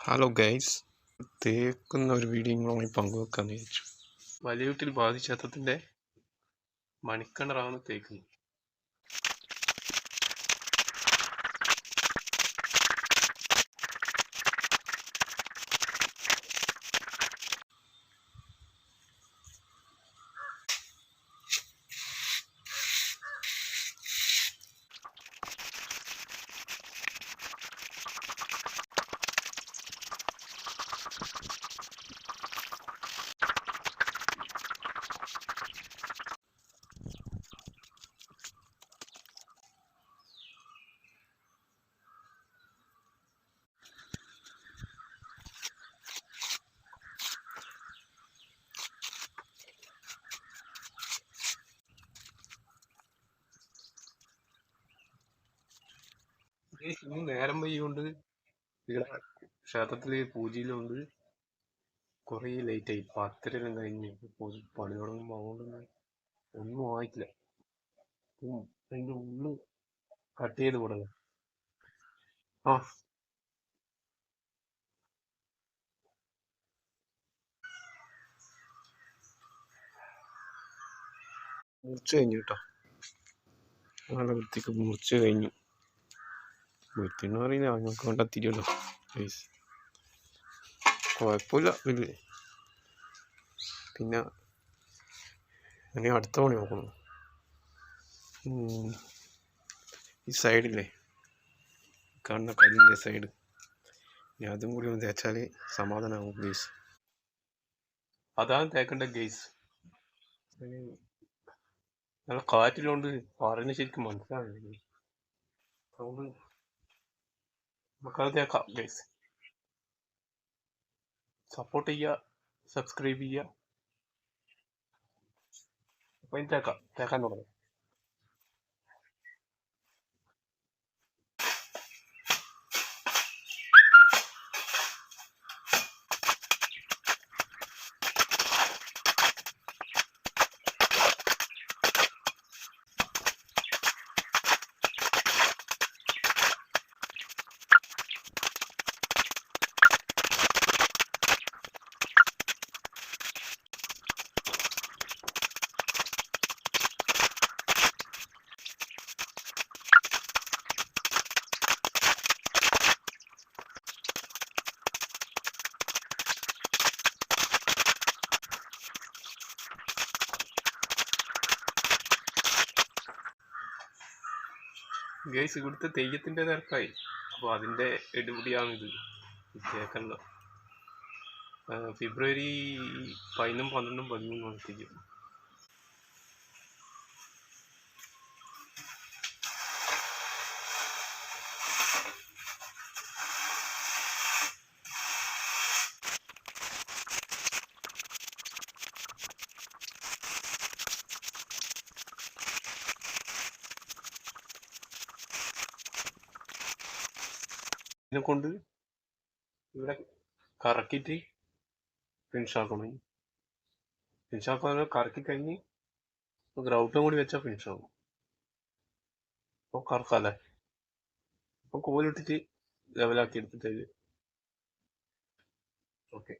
Hello guys തേക്കുന്ന ഒരു video നിങ്ങളുമായി പങ്കുവെക്കാന്ന് വിചാരിച്ചു. വലിയ വീട്ടിൽ ബാധിച്ചാത്തത്തിന്റെ മണിക്കണറാണ് തേക്കുന്നത്. ഇന്ന് നേരം വൈകൊണ്ട് ഇവിടെ പൂജയിലും പൂജയിലുണ്ട്. കുറേ ലേറ്റ് ആയി. പത്തരെല്ലാം കഴിഞ്ഞ്. പണി തുടങ്ങുമ്പോൾ അതുകൊണ്ടൊന്നും ഒന്നും ആയിട്ടില്ല. അതിന്റെ ഉള്ളു കട്ട് ചെയ്ത് വിടണം. ആ. മുറിച്ച് കഴിഞ്ഞു കേട്ടോ നല്ല വൃത്തിക്ക് മുറിച്ച് കഴിഞ്ഞു. വൃത്തിന്ന് പറയുന്നത് ഞങ്ങൾക്ക് കണ്ടെത്തിരിയല്ലോ പ്ലീസ് കുഴപ്പമില്ല വലിയ പിന്നെ ഇനി അടുത്ത പണി നോക്കണം ഈ സൈഡില്ലേ കാണുന്ന കല്ലിന്റെ സൈഡ് ഇനി അതും കൂടി ഒന്ന് തേച്ചാൽ സമാധാനമാകും ഗേസ് അതാണ് തേക്കേണ്ട ഗേസ് നല്ല കാറ്റിലുണ്ട് പറയുന്നത് ശരിക്കും മനസ്സിലാവില്ല कर दिया काम सपोर्ट या सब्सक्राइब या कोई तरह का नोट ഗൈസ് ഇവിടുത്തെ തെയ്യത്തിന്റെ തിരക്കായി. അപ്പോൾ അതിന്റെ എടുപിടിയാണിത് തേക്കല്ല ഫെബ്രുവരി പതിനൊന്നും പന്ത്രണ്ടും പതിമൂന്നും തെയ്യം ഇതിനെ കൊണ്ട് ഇവിടെ കറക്കിയിട്ട് ഫിനിഷാക്കണം ഫിനിഷാക്കാൻ കറക്കി കഴിഞ്ഞ് ഗ്രൗട്ടും കൂടി വെച്ചാൽ ഫിനിഷാകും അപ്പോൾ കറക്കാല്ലേ? അപ്പോൾ കോലിട്ടിട്ട് ലെവലാക്കി എടുത്തിട്ട് ഓക്കെ